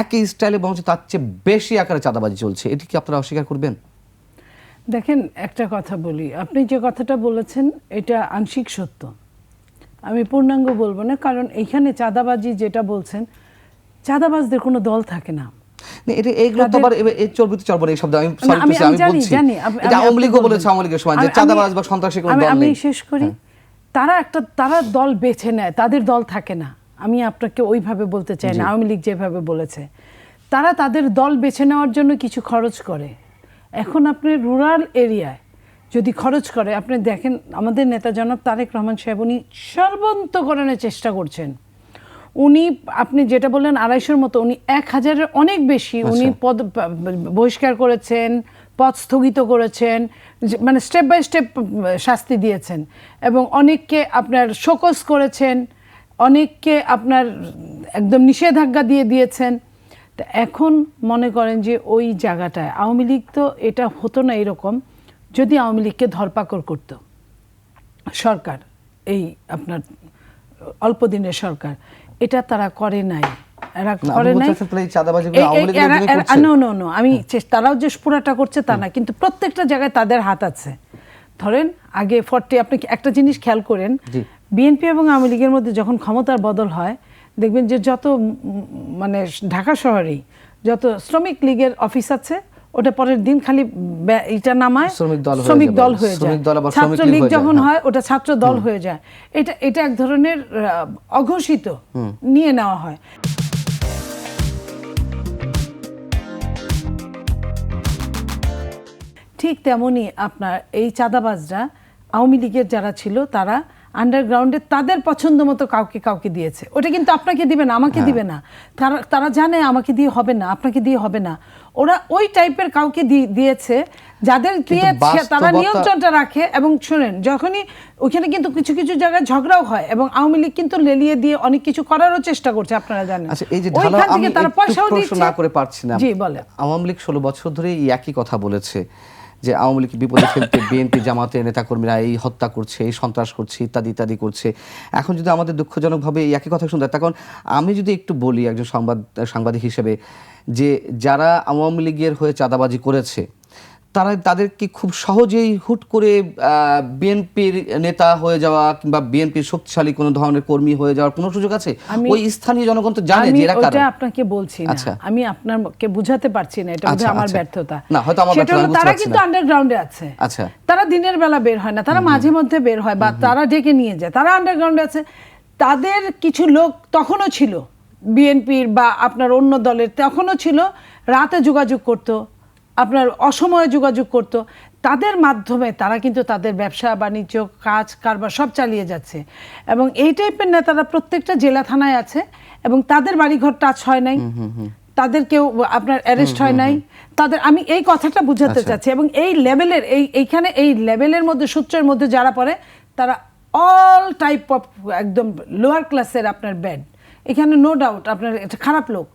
একই স্টাইলে বরঞ্চ তার চেয়ে বেশি আকারে চাঁদাবাজি চলছে। এটি কি আপনারা অস্বীকার করবেন? দেখেন একটা কথা বলি। আপনি যে কথাটা বলেছেন এটা আংশিক সত্য। আমি পূর্ণাঙ্গ বলব না কারণ এইখানে চাঁদাবাজি যেটা বলছেন চাঁদাবাজদের কোনো দল থাকে না। না, এটা এইগুলো তো আবার এই চর্বিত চর্বণ এই শব্দ আমি না, আমি- say, আমি আমি জানি, বলছি। এটা আওয়ামী লীগও বলেছে। আওয়ামী লীগের সময় যে চাঁদাবাজ বা সন্ত্রাসী কোনো আমি- দল আমি শেষ করি তারা একটা তারা দল বেছে নেয় তাদের দল থাকে না। আমি আপনাকে ওইভাবে বলতে চাই না আওয়ামী লীগ যেভাবে বলেছে। তারা তাদের দল বেছে নেওয়ার জন্য কিছু খরচ করে। এখন আপনি রুরাল এরিয়ায় যদি খরচ করে আপনি দেখেন আমাদের নেতা জনাব তারেক রহমান সাহেব উনি সর্বন্তকরণের চেষ্টা করছেন। উনি আপনি যেটা বললেন আড়াইশোর মতো উনি এক হাজারের অনেক বেশি উনি পদ বহিষ্কার করেছেন পদ স্থগিত করেছেন মানে স্টেপ বাই স্টেপ শাস্তি দিয়েছেন। এবং অনেককে আপনার শোকস করেছেন। অনেককে আপনার একদম নিষেধাজ্ঞা দিয়ে দিয়েছেন। তা এখন মনে করেন যে ওই জায়গাটায় আওয়ামী লীগ তো এটা হতো না এরকম যদি আওয়ামী লীগকে ধরপাকড় করতো। সরকার এই আপনার অল্প দিনের সরকার এটা তারা করে নাই। এরা করে? নো নো নো আমি তারাও যে পুরাটা করছে তা না কিন্তু প্রত্যেকটা জায়গায় তাদের হাত আছে। ধরেন আগে ফর্টি আপনি একটা জিনিস খেয়াল করেন। বিএনপি এবং আওয়ামী লীগের মধ্যে যখন ক্ষমতার বদল হয় দেখবেন যে যত মানে ঢাকা শহরেই যত শ্রমিক লীগের অফিস আছে ওটা পরের দিন খালি এটা নামায় শ্রমিক দল হয়ে শ্রমিক দল হয়ে যায়। ছাত্র লীগ যখন হ্যাঁ। হয় ওটা ছাত্র দল হয়ে যায়। এটা এটা এক ধরনের অঘোষিত নিয়ে নেওয়া হয়। ঠিক তেমনি আপনার এই চাঁদাবাজরা আওয়ামী লীগের যারা ছিল তারা আন্ডারগ্রাউন্ডে তাদের পছন্দ মতো কাউকে কাউকে দিয়েছে। ওটা কিন্তু আপনাকে দিবে না আমাকে দিবে না। তারা তারা জানে আমাকে দিয়ে হবে না আপনাকে দিয়ে হবে না। ওরা ওই টাইপের কাউকে দিয়েছে যাদের দিয়ে তারা নিয়ন্ত্রণটা রাখে এবং শুনেন যখনই ওখানে কিন্তু কিছু কিছু জায়গায় ঝগড়াও হয় এবং আওয়ামী লীগ কিন্তু লেলিয়ে দিয়ে অনেক কিছু করারও চেষ্টা করছে আপনারা জানেন। আচ্ছা এই যে ওইখান থেকে তারা পয়সাও দিচ্ছে না করে পারছি না। জি বলে আওয়ামী লীগ ষোলো বছর ধরে এই একই কথা বলেছে। যে আওয়ামী লীগ বিপদে ফেলতে বিএনপি জামাতের নেতাকর্মীরা এই হত্যা করছে, এই সন্ত্রাস করছে, ইত্যাদি ইত্যাদি করছে। এখন যদি আমাদের দুঃখজনকভাবে এই একই কথা শুনতে তখন আমি যদি একটু বলি একজন সংবাদ, সাংবাদিক হিসেবে যে যারা আওয়ামী লীগের হয়ে চাঁদাবাজি করেছে তারা তাদেরকে খুব সহজেই হুট করে বিএনপির নেতা হয়ে যাওয়া কিংবা বিএনপির শক্তিশালী কোনো ধরনের কর্মী হয়ে যাওয়ার কোনো সুযোগ আছে? ওই স্থানীয় জনগণ তো জানে যে এরা কারা। আপনাকে বলছি না। আচ্ছা। আমি আপনাকে বুঝাতে পারছি না এটা বোধহয় আমার আচ্ছা। ব্যর্থতা। না, হয়তো আমার ব্যর্থতা, তারা কিন্তু আন্ডারগ্রাউন্ডে আছে। আচ্ছা। তারা দিনের বেলা বের হয় না তারা মাঝে মধ্যে বের হয় বা তারা ডেকে নিয়ে যায়। তারা আন্ডারগ্রাউন্ডে আছে। তাদের কিছু লোক তখনও ছিল বিএনপির বা আপনার অন্য দলের তখনও ছিল রাতে যোগাযোগ করত আপনার অসময়ে যোগাযোগ করত তাদের মাধ্যমে তারা কিন্তু তাদের ব্যবসা বাণিজ্য কাজ কারবার সব চালিয়ে যাচ্ছে। এবং এই টাইপের নেতারা প্রত্যেকটা জেলা থানায় আছে এবং তাদের বাড়িঘর টাচ হয় নাই। তাদের কেউ আপনার অ্যারেস্ট হয় নাই। তাদের আমি এই কথাটা বুঝাতে আচ্ছা। চাচ্ছি এবং এই লেভেলের এই এইখানে এই লেভেলের মধ্যে সূত্রের মধ্যে যারা পড়ে তারা অল টাইপ অফ একদম লোয়ার ক্লাসের আপনার ব্যাড এখানে নো ডাউট আপনার এটা খারাপ লোক।